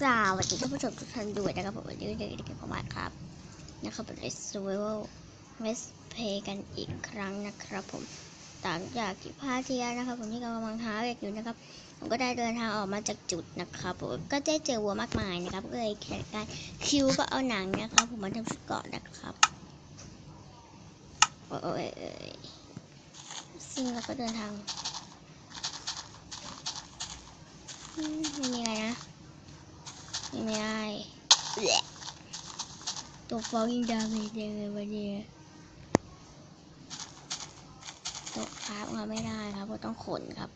สวัสดีท่านผู้ชมทุกท่านด้วยนะครับผมวันนี้เด็กๆของมาครับนะครับเป็น Survival Let's Play กันอีกครั้งนะครับผมหลังจากที่พาเทียนะครับ ผมที่กำลังหาเด็กอยู่นะครับ ผมก็ได้เดินทางออกมาจากจุดนะครับผมก็ได้เจอวัวมากมายนะครับก็เลยแข่งกันคิวก็เอาหนังนะครับ ผมมาทำชุดเกาะนะครับโอ้ยซึ่งเราก็เดินทางไม่มีอะไรนะ ไม่ได้ตัวฟองยิงดาเมจเลยวันนี้ตัวคราฟมาไม่ได้ครับเพราะต้องขนครับ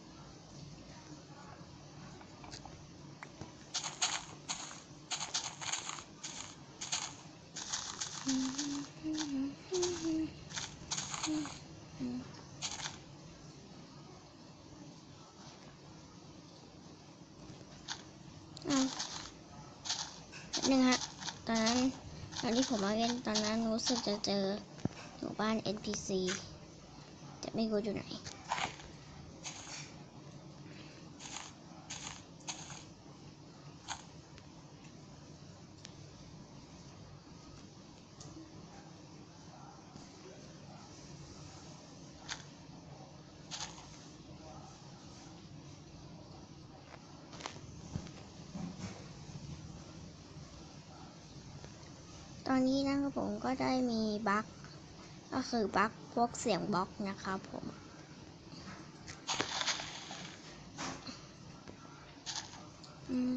อ้าวแป๊บ นึงฮะ ตอนนั้นตอนที่ผมมาเล่นตอนนั้นรู้สึกจะเจอหมู่บ้าน NPC แต่ไม่รู้อยู่ไหน อนนี้นะครับผมก็ได้มีบั๊กก็คือบั๊กพวกเสียงบล็อกนะครับผมอืม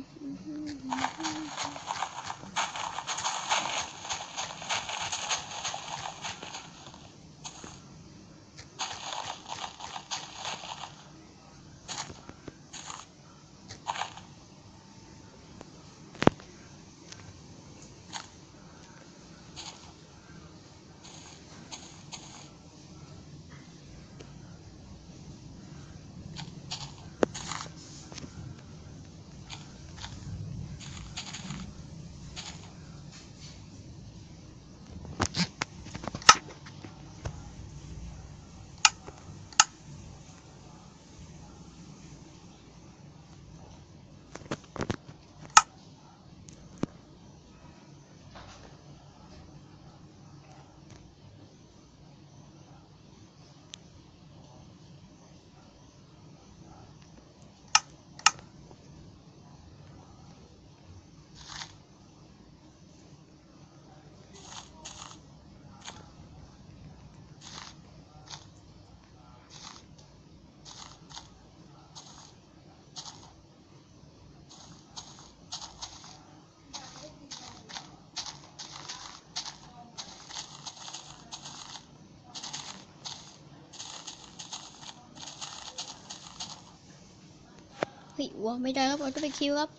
วัวไม่ได้ครับผมต้องไปคิวครับ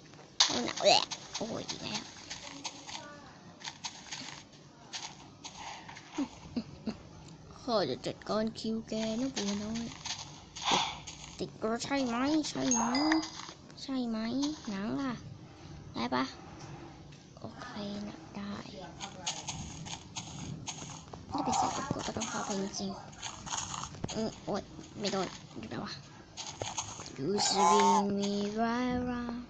โอ้หนาวแหละโอ้ยอีกแล้วข้าจะจัดการคิวแกนะบัวน้อยติดกระใช่ไหมใช่ไหมใช่ไหมหนังล่ะ ได้ปะโอเคนะได้ถ้าไปใส่กดก็ต้องเข้าไปจริงๆเออโอ๊ยไม่โดนอยู่แล้ววะ You swing me right round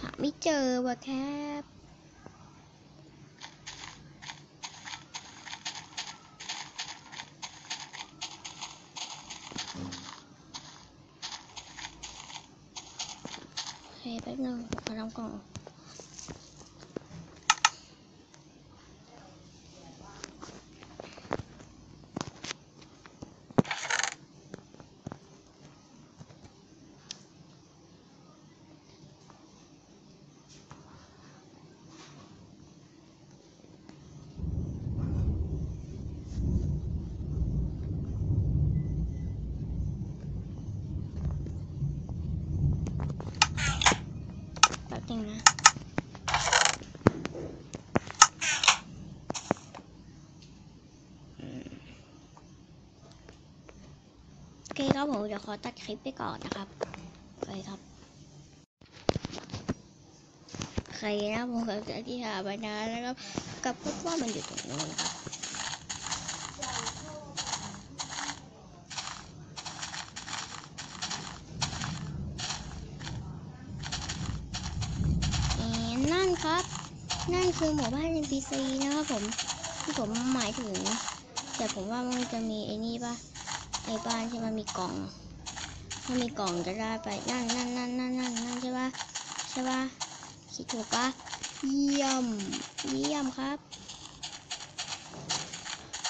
หาไม่เจอว่ะแคบโอเคแป๊บนึงขอทำ เคครับผมเดี๋ยวขอตัดคลิปไปก่อนนะครับโอเคครับใครนะผมกับที่หาบานานะครับกับพบว่ามันอยู่ตรงนู้นครับนั่นครับ นั่นคือหมู่บ้าน NPC นะครับผมที่ผมหมายถึง แต่ผมว่ามันจะมีไอ้นี่ปะ่ะ ไอ้บ้านที่มันมีกล่อง ถ้ามีกล่องจะได้ไปนั่นนั่นนั่นนั่นนั่นนั่นใช่ปะใช่ปะคิดถูกปะเยี่ยม เยี่ยมครับ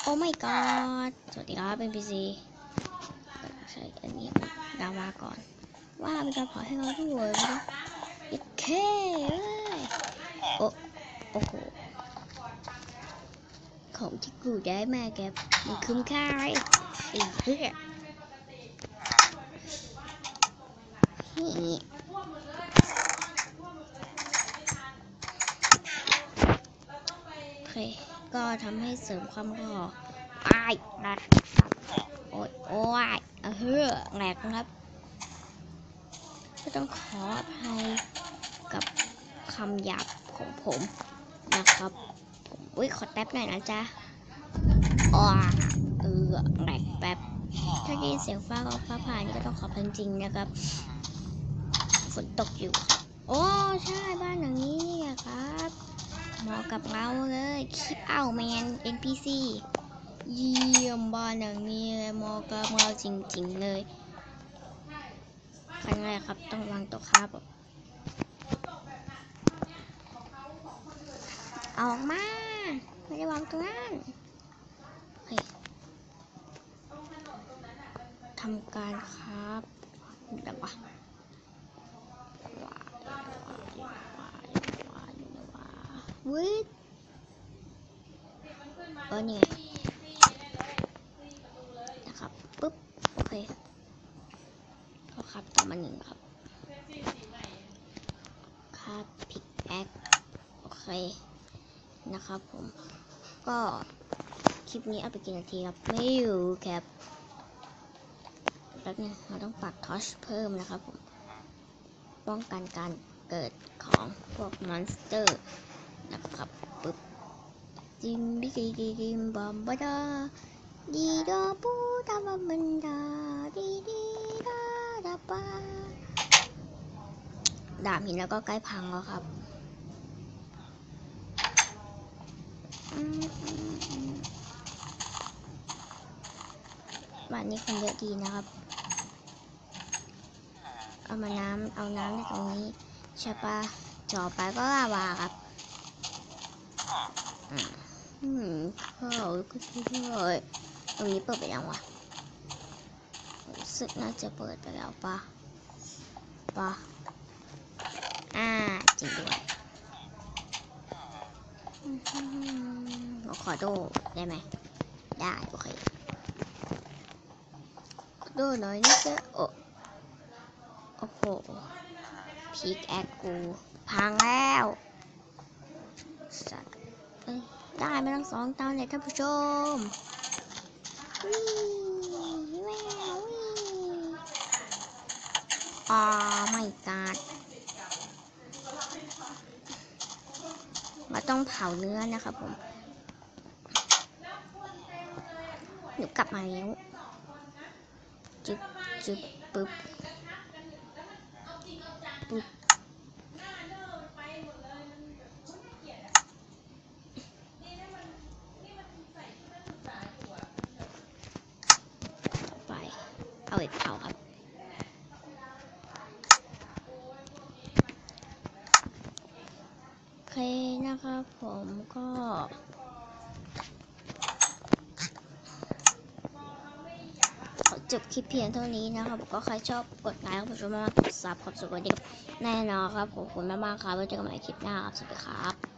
โอ้ my god สวัสดีครับ NPC ใช่อันนี้ดาวาก่อน ว่าเป็นการเผาให้เราด้วยนะโอเคเอ้ยโอ้โอ้โหของที่กูได้มาแกมันคุ้มค่าไอ้ ไอ้เหี้ยนี่โอเค ก็ทำให้เสริมความหล่ออ้ายนัดโอ้ยโอ้ยเฮ้อแหลกนะครับ ก็ต้องขออภัยกับคำหยาบของผมนะครับ ผมอุ้ยขอแท็บหน่อยนะจ๊ะอ้าเออแหลก ถ้าได้ยินเสียงฟ้ากับฟ้าผ่านี่ก็ต้องขอพันจริงนะครับ ฝนตกอยู่ โอ้ใช่บ้านหลังนี้เนี่ยครับเหมาะกับเราเลยคลิปเอาแมน NPC เยี่ยมบ้านหลังนี้เลยเหมาะกับเราจริงๆเลยขั้นแรกครับต้องวางตัวครับเอาออกมา ไม่ได้วางตรงนั้นเฮ้ย ทำการครับเดี๋ยววะว้าว้ายว้ายว้ายว้ายวิทเออนี่ไงนะครับปุ๊บโอเคก็ครับต่อมาหนึ่งครับ ครับพิกแอคโอเคนะครับผม ก็คลิปนี้เอาไปกี่นาทีครับ ไม่อยู่ครับ แป๊บนึงเราต้องปักทอชเพิ่มนะครับผมป้องกันการเกิดของพวกมอนสเตอร์นะครับปึ๊บจิมบิกิกิกิมบัมบดาดีดาปูดาบัมบันดาดีดีดาดาปาดาบหินแล้วก็ใกล้พังแล้วครับอืมอืมอืม บ้านนี้คนเยอะดีนะครับ เอามาน้ำเอาน้ำในตรงนี้ใช่ปะจ่อไปก็ลาวาครับอืมเข้าก็ช่วยตรงนี้เปิดไปยังวะรู้สึกน่าจะเปิดไปแล้วปะปะอ่าจริงด้วยอืมเราขอโดได้ไหม ได้ โอเค ดหน่อยนี่จะโอ้โอ้โหพีกแอคกู พังแล้วสัตว์เอ้ได้มาทั้งสองตาเลยท่านผู้ชมวิววิวอ๋อไม่กัดเราต้องเผาเนื้อนะครับผม หนูกลับมาแล้ว จึ๊บจึ๊บปึ๊บไปเอาไปเผาครับโอเคนะครับผมก็ ขอ จบคลิปเพียงเท่านี้นะครับก็ใครชอบกดไลค์กดชมมากกดซับขอบสุดวันนี้แน่นอนครับผมขอบคุณมากๆครับไว้เจอกันใหม่คลิปหน้าครับสวัสดีครับ